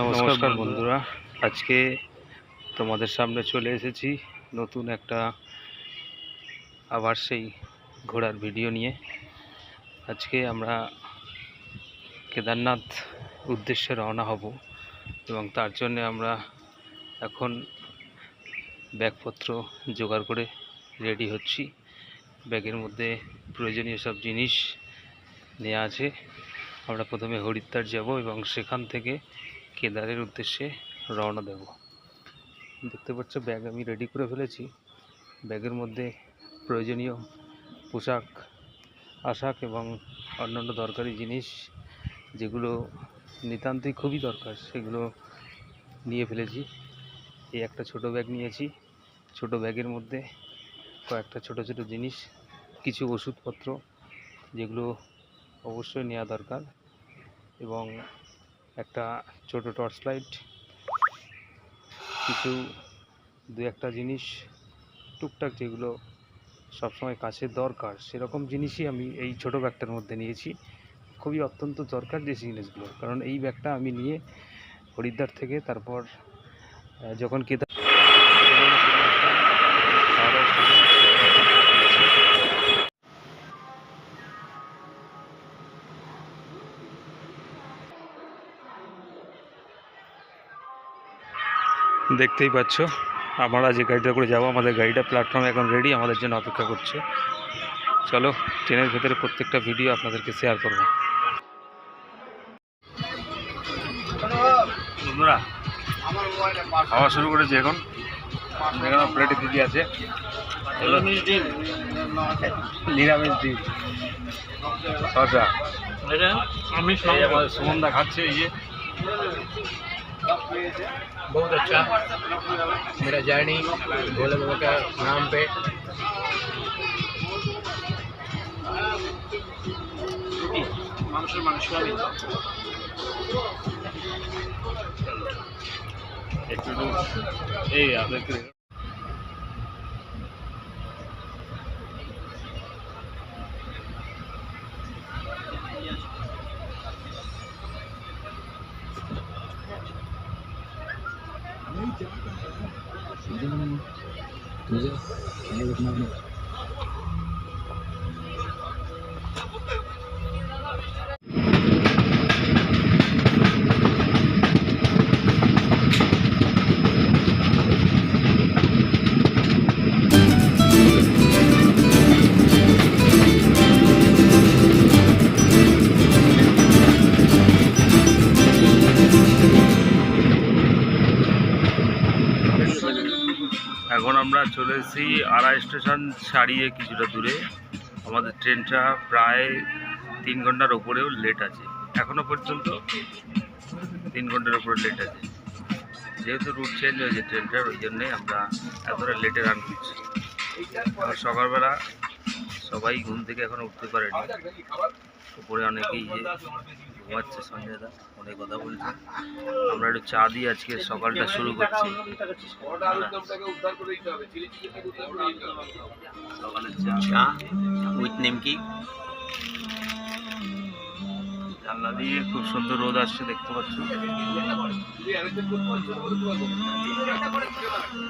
নমস্কার বন্ধুরা। আজকে তোমাদের সামনে চলে এসেছি নতুন একটা আবার সেই ঘোড়ার ভিডিও নিয়ে। আজকে আমরা কেদারনাথ উদ্দেশ্যে রওনা হব এবং তার জন্য আমরা এখন ব্যাগপত্র জোগাড় করে রেডি হচ্ছি। ব্যাগের মধ্যে প্রয়োজনীয় সব জিনিস নেওয়া আছে। আমরা প্রথমে হরিদ্বার যাব এবং সেখান থেকে কেদারের উদ্দেশ্যে রওনা দেব। দেখতে পাচ্ছ ব্যাগ আমি রেডি করে ফেলেছি। ব্যাগের মধ্যে প্রয়োজনীয় পোশাক, আশাক এবং অন্যান্য দরকারি জিনিস, যেগুলো নিতান্তই খুবই দরকার, সেগুলো নিয়ে ফেলেছি। এই একটা ছোট ব্যাগ নিয়েছি। ছোট ব্যাগের মধ্যে কয়েকটা ছোট ছোট জিনিস, কিছু ওষুধপত্র, যেগুলো অবশ্যই নেওয়া দরকার এবং একটা ছোট টর্চ লাইট কিছু দু একটা জিনিস, টুকটাক যেগুলো সবসময় কাছে দরকার, সেরকম জিনিসই আমি এই ছোট ব্যাগটার মধ্যে নিয়েছি। খুবই অত্যন্ত দরকার যে জিনিসগুলো কারণ এই ব্যাগটা আমি নিয়ে হরিদ্বার থেকে, তারপর যখন কেদার দেখতেই পাচ্ছ। আমরা যে গাড়িটা করে যাব আমাদের গাড়িটা প্ল্যাটফর্মে এখন রেডি আমাদের জন্য অপেক্ষা করছে। চলো ট্রেনের ভেতরে প্রত্যেকটা ভিডিও আপনাদেরকে শেয়ার করব। বন্ধুরা খাওয়া শুরু করেছি এখন। এখানে প্লেটে দিদি আছে। নিরামিষ ডিম সুমনদা খাচ্ছে এই যে। बहुत अच्छा मेरा जर्नी भोले बाबा का नाम पे মানুষের মানুষ একটু একটু এই আপনাকে এখন আমরা চলে এসেছি আড়াই স্টেশন ছাড়িয়ে কিছুটা দূরে। আমাদের ট্রেনটা প্রায় তিন ঘণ্টার ওপরেও লেট আছে। এখনও পর্যন্ত তিন ঘণ্টার উপরে লেট আছে। যেহেতু রুট চেঞ্জ হয়েছে ট্রেনটার, ওই জন্যে আমরা এতটা লেটে রান করছি। আর সকালবেলা সবাই ঘুম থেকে এখনও উঠতে পারেনি। উপরে অনেকেই ঘুমাচ্ছে সঞ্জয়দা অনেক কথা বলছে। আমরা একটু চা দিয়ে আজকে সকালটা শুরু করছি। সকালের চা। উইথ নিমকি জানলা দিয়ে খুব সুন্দর রোদ আসছে দেখতে পাচ্ছ।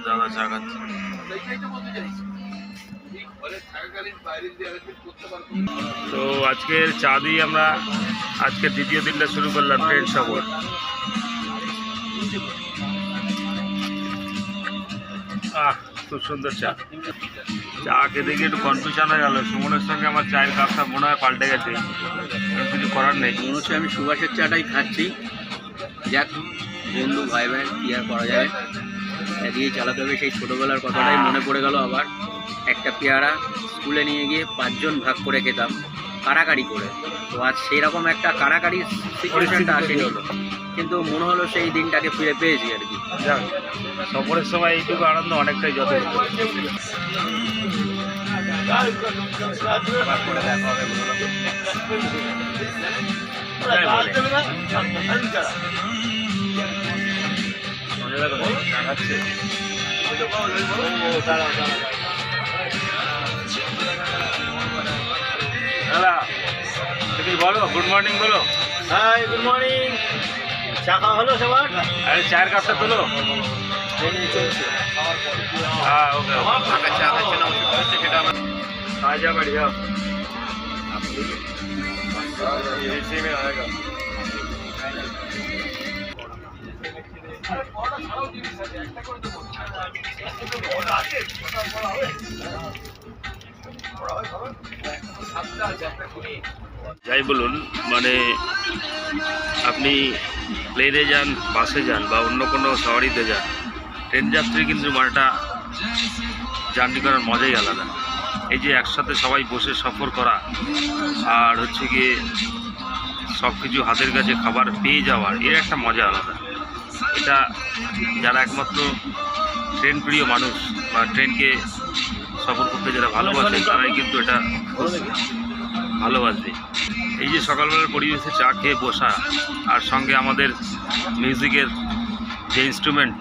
দাদা চা খাচ্ছে তো আজকের চা দিয়ে আমরা আজকে দ্বিতীয় দিনটা শুরু করলাম ট্রেন সফর। আহ খুব সুন্দর চা। চা খেতে গিয়ে একটু কনফিউশন হয়ে গেল। সুমনের সঙ্গে আমার চায়ের কাপটা মনে হয় পাল্টে গেছে। কিছু করার নেই। মনে হচ্ছে আমি সুভাষের চাটাই খাচ্ছি। যাক বন্ধু ভাই ভাই কি আর করা যায়? এদিকে চালাতে হবে। সেই ছোটোবেলার কথাটাই মনে পড়ে গেল আবার। একটা পেয়ারা স্কুলে নিয়ে গিয়ে পাঁচজন ভাগ করে খেতাম কাড়াকাড়ি করে। তো আজ সেই রকম একটা কাড়াকাড়ি সিচুয়েশনটা আসেনি। কিন্তু মনে হলো সেই দিনটাকে ফিরে পেয়েছি আর কি। সফরের সময় এইটুকু আনন্দ অনেকটাই যথেষ্ট। মনে রাখো, বলো গুড মর্নিং বলো হাই গুড মর্নিং চা খাওয়া হলো সবার আরে চায়ের কাপটা তোলো হ্যাঁ ওকে ফাঁকা চা খাচ্ছে না ওষুধ খাচ্ছে সেটা আমার आजा बढ़िया इसी में आएगा যাই বলুন মানে আপনি প্লেনে যান বাসে যান বা অন্য কোনো সওয়ারিতে যান ট্রেন যাত্রী কিন্তু মানেটা জার্নি করার মজাই আলাদা। এই যে একসাথে সবাই বসে সফর করা আর হচ্ছে গিয়ে সব কিছু হাতের কাছে খাবার পেয়ে যাওয়ার এর একটা মজা আলাদা। এটা যারা একমাত্র ট্রেন প্রিয় মানুষ বা ট্রেনকে সফর করতে যারা ভালোবাসে তারাই কিন্তু এটা ভালোবাসবে। এই যে সকালবেলার পরিবেশে চা খেয়ে বসা আর সঙ্গে আমাদের মিউজিকের যে ইনস্ট্রুমেন্ট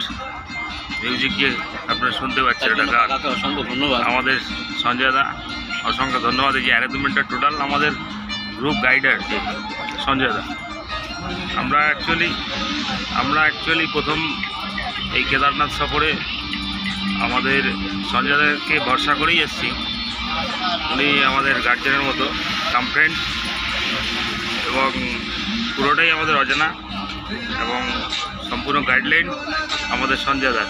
মিউজিক যে আপনারা শুনতে পাচ্ছেন এটা গান। অসংখ্য ধন্যবাদ। আমাদের সঞ্জয় দা অসংখ্য ধন্যবাদ। এই যে অ্যারেঞ্জমেন্টটা টোটাল আমাদের গ্রুপ গাইডার সঞ্জয় দা। আমরা অ্যাকচুয়ালি আমরা অ্যাকচুয়ালি প্রথম এই কেদারনাথ সফরে আমাদের সঞ্জয় দাকে ভরসা করেই এসেছি। উনি আমাদের গার্জেনের মতো কাম ফ্রেন্ড এবং পুরোটাই আমাদের অজানা এবং সম্পূর্ণ গাইডলাইন আমাদের সঞ্জয় দার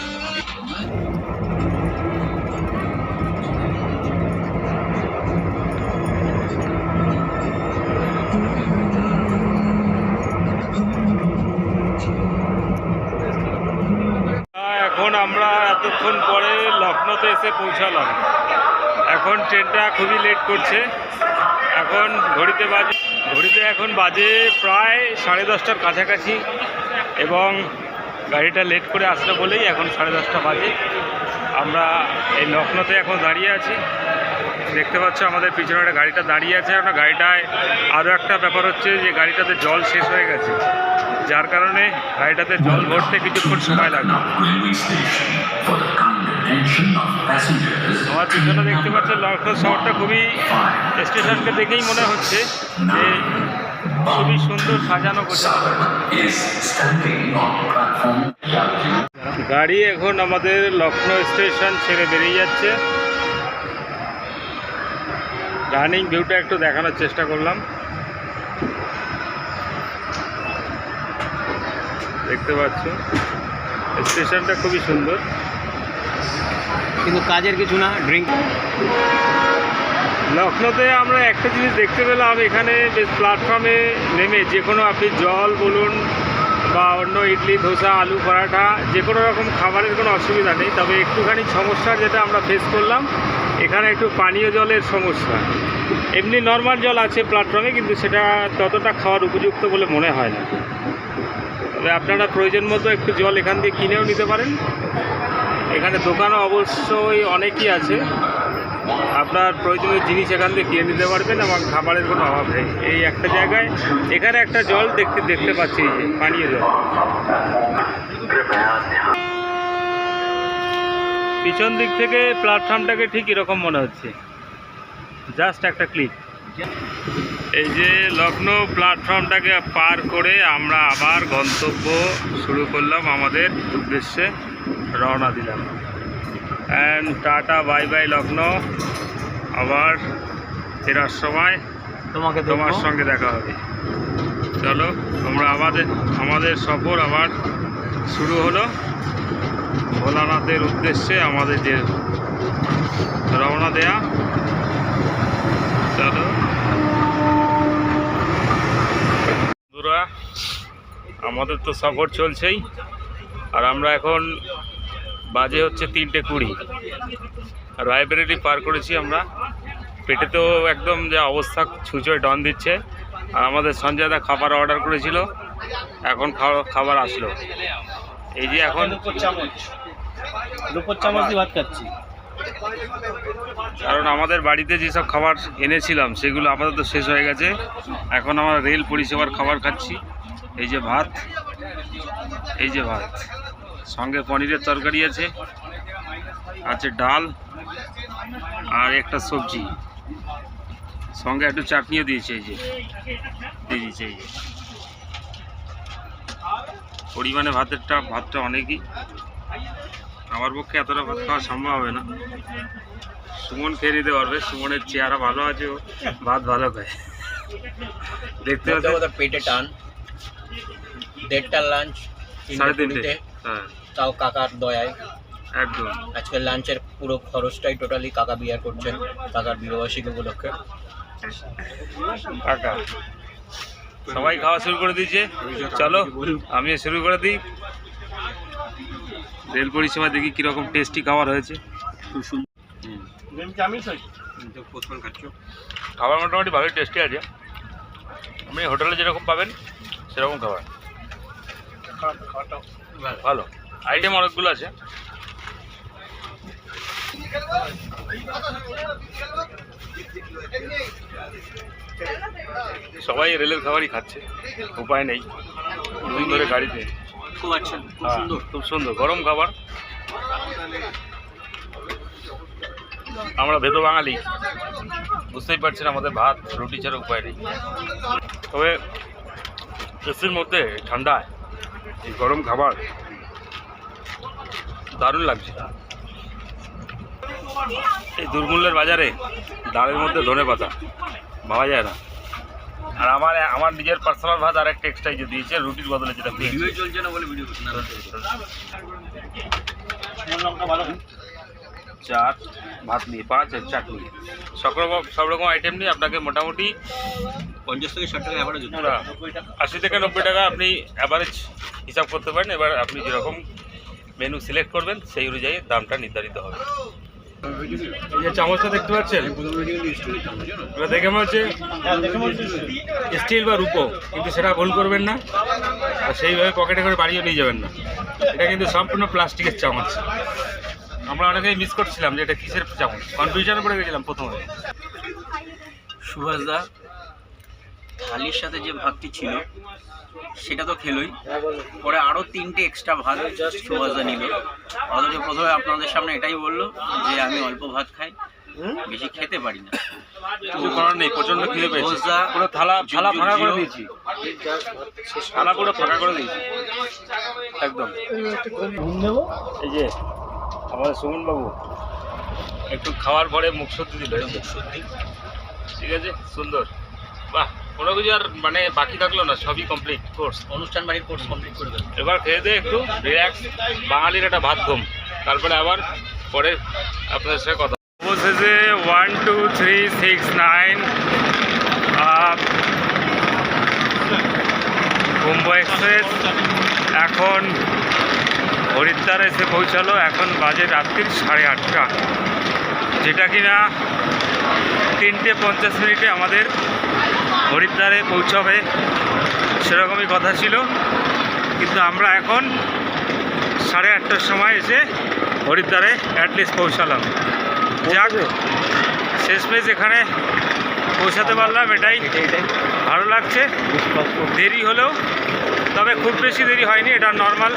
এখন আমরা এতক্ষণ পরে লখনৌতে এসে পৌঁছালাম। এখন ট্রেনটা খুবই লেট করছে। এখন ঘড়িতে বাজে ঘড়িতে এখন বাজে প্রায় সাড়ে দশটার কাছাকাছি এবং গাড়িটা লেট করে আসলো বলেই এখন সাড়ে দশটা বাজে। আমরা এই লখনৌতে এখন দাঁড়িয়ে আছি। দেখতে পাচ্ছ আমাদের পিছনে একটা গাড়িটা দাঁড়িয়ে আছে। আমরা গাড়িটায় আরও একটা ব্যাপার হচ্ছে যে গাড়িটাতে জল শেষ হয়ে গেছে। যার কারণে গাড়িটাতে জল ভরতে কিছুক্ষণ সময় লাগবে। আমার পিছনে দেখতে পাচ্ছেন লখনৌ শহরটা খুবই স্টেশনকে দেখেই মনে হচ্ছে যে খুবই সুন্দর সাজানো গোছানো. গাড়ি এখন আমাদের লখনৌ স্টেশন ছেড়ে বেরিয়ে যাচ্ছে। রানিং ভিউটা একটু দেখানোর চেষ্টা করলাম। দেখতে পাচ্ছ স্টেশনটা খুবই সুন্দর। কিন্তু কাজের কিছু না ড্রিঙ্ক লখনৌতে আমরা একটা জিনিস দেখতে পেলাম, এখানে বেশ প্ল্যাটফর্মে নেমে যে কোনো আপনি জল বলুন বা অন্য ইডলি, ধোসা, আলু, পরাঠা যে কোনো রকম খাবারের কোনো অসুবিধা নেই। তবে একটুখানি সমস্যা যেটা আমরা ফেস করলাম, এখানে একটু পানীয় জলের সমস্যা। এমনি নর্মাল জল আছে প্ল্যাটফর্মে কিন্তু সেটা ততটা খাওয়ার উপযুক্ত বলে মনে হয় না। তবে আপনারা প্রয়োজন মতো একটু জল এখান দিয়ে কিনেও নিতে পারেন। এখানে দোকানও অবশ্যই অনেকই আছে। আপনার প্রয়োজনীয় জিনিস এখান থেকে কিনে নিতে পারবেন এবং খাবারের কোনো অভাব নেই। এই একটা জায়গায়, এখানে একটা জল দেখতে দেখতে পাচ্ছি যে, পানীয় জল। পিছন দিক থেকে প্ল্যাটফর্মটাকে ঠিক এরকম মনে হচ্ছে। জাস্ট একটা ক্লিক এই যে লখনৌ প্ল্যাটফর্মটাকে পার করে আমরা আবার গন্তব্য শুরু করলাম আমাদের উদ্দেশ্যে। রওনা দিলাম। And tata bye bye Lucknow আবার ফেরার সময় তোমাকে তোমার সঙ্গে দেখা হবে। চলো আমরা আমাদের আমাদের সফর আবার শুরু হলো। ভোলানাথের উদ্দেশ্যে আমাদের যে রওনা দেয়া। চলো। বন্ধুরা আমাদের তো সফর চলছেই। আর আমরা এখন বাজে হচ্ছে তিনটে কুড়ি। রায়বেরিটি পার করেছি আমরা। পেটে তো একদম যে অবস্থা ছুঁচোয় ডন দিচ্ছে। আর আমাদের সঞ্জয় দা খাবার অর্ডার করেছিল। এখন খাবার আসলো। এই যে এখন চামচ। দুপুর চামচ ভাত খাচ্ছি। কারণ আমাদের বাড়িতে যেসব খাবার এনেছিলাম সেগুলো আপাতত শেষ হয়ে গেছে। এখন আমরা রেল পরিষেবার খাবার খাচ্ছি। এই যে ভাত। এই যে ভাত। সঙ্গে পনিরের তরকারি আছে আছে ডাল আর একটা সবজি। সঙ্গে একটু চাটনিও দিয়েছে এই যে দিয়ে দিয়েছে এই যে। পরিমাণে ভাতেরটা ভাতটা অনেকই। আমার পক্ষে এতটা ভাত খাওয়া সম্ভব হবে না। সুমন খেয়ে নিতে পারবে। সুমনের চেহারা ভালো আছে ও ভাত ভালো খায়। দেখতে পেটে টান। দেড়টার লাঞ্চ সাড়ে তিনটে। হ্যাঁ। তাও কাকার দয়ায়। একদম। আজকে লাঞ্চের পুরো খরচটাই টোটালি কাকা বিয়ার করছেন কাকার বিবাহবার্ষিকী উপলক্ষে। কাকা সবাই খাওয়া শুরু করে দিয়েছে। চলো আমিও শুরু করে দিই। রেল পরিষেবা দেখি কীরকম টেস্টি খাবার হয়েছে। খুব সুন্দর। খাবার মোটামুটি ভালোই টেস্টি আছে। আপনি হোটেলে যেরকম পাবেন সেরকম খাবার। ভালো। আইটেম অনেকগুলো আছে। সবাই রেলের খাবারই খাচ্ছে উপায় নেই। দুদিন ধরে গাড়িতে। খুব আচ্ছা হ্যাঁ, সুন্দর। খুব সুন্দর গরম খাবার। আমরা ভেতো বাঙালি বুঝতেই পারছেন আমাদের ভাত রুটি ছাড়া উপায় নেই। তবে এসির মধ্যে ঠান্ডায় এই গরম খাবার দারুণ লাগছে। এই দুর্মূল্যের বাজারে ডালের মধ্যে ধনে পাতা পাওয়া যায় না। আর আমার আমার নিজের পার্সোনাল ভাত আর একটা এক্সট্রা যে দিয়েছে রুটির বদলে যেটা ভিডিও চলছে না বলে ভিডিও চার ভাত নিয়ে পাঁচ আর চাটনি। সব রকম সব রকম আইটেম নিয়ে আপনাকে মোটামুটি পঞ্চাশ থেকে ষাট টাকা অ্যাভারেজ না, আশি থেকে নব্বই টাকা আপনি অ্যাভারেজ হিসাব করতে পারেন। এবার আপনি যেরকম মেনু সিলেক্ট করবেন সেই অনুযায়ী দামটা নির্ধারিত হবে। এই যে চামচটা দেখতে পাচ্ছেন? এটা দেখে মনে হচ্ছে স্টিল বা রূপো কিন্তু সেটা ভুল করবেন না আর সেইভাবে পকেটে করে বাড়িয়ে নিয়ে যাবেন না। এটা কিন্তু সম্পূর্ণ প্লাস্টিকের চামচ। আমরা অনেকেই মিস করছিলাম যে এটা কিসের চামচ। কনফিউশনে পড়ে গেছিলাম প্রথমে। সুভাষদা থালির সাথে যে ভাতটি ছিল সেটা তো খেলোই। পরে আরও তিনটে এক্সট্রা ভাত সুভাষদা নিল। অথচ প্রথমে আপনাদের সামনে এটাই বলল যে আমি অল্প ভাত খাই বেশি খেতে পারি না। কিছু করার নেই প্রচণ্ড খিদে পেয়েছে। ঘোষদা পুরো থালা থালা ফাঁকা করে দিয়েছি। থালা পুরো ফাঁকা করে দিয়েছি। একদম। এই যে আমাদের সুমন বাবু একটু খাওয়ার পরে মুখ সত্যি দিল। ঠিক আছে? সুন্দর। বাহ! কোনো কিছু আর মানে বাকি থাকল না সবই কমপ্লিট কোর্স অনুষ্ঠান বাড়ির কোর্স কমপ্লিট করে দেবে। এবার খেয়ে দিয়ে একটু রিল্যাক্স বাঙালির একটা ভাত ঘুম। তারপরে আবার পরে আপনাদের সাথে কথা অবশেষে one two three six nine Kumbh express এখন হরিদ্বার এসে পৌঁছালো এখন বাজে রাত্রির সাড়ে আটটা। যেটা কিনা তিনটে পঞ্চাশ মিনিটে আমাদের হরিদ্বারে পৌঁছাবে সেরকমই কথা ছিল। কিন্তু আমরা এখন সাড়ে আটটার সময় এসে হরিদ্বারে অ্যাটলিস্ট পৌঁছালাম। যাক শেষমেশ এখানে পৌঁছাতে পারলাম এটাই ভালো লাগছে। দেরি হলেও তবে খুব বেশি দেরি হয়নি এটা নর্মাল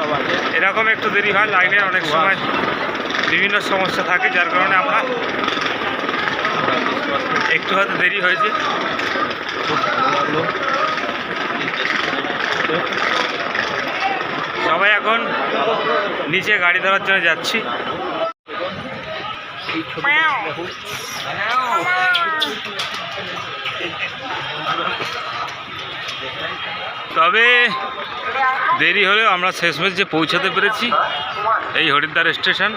এরকম একটু দেরি হয় লাইনের অনেক সময় বিভিন্ন সমস্যা থাকে যার কারণে আমরা একটু হয়তো দেরি হয়েছে। লাগল সবাই এখন নিচে গাড়ি ধরার জন্য যাচ্ছি। তবে দেরি হলেও আমরা শেষমেশ যে পৌঁছাতে পেরেছি, এই হরিদ্বার স্টেশন।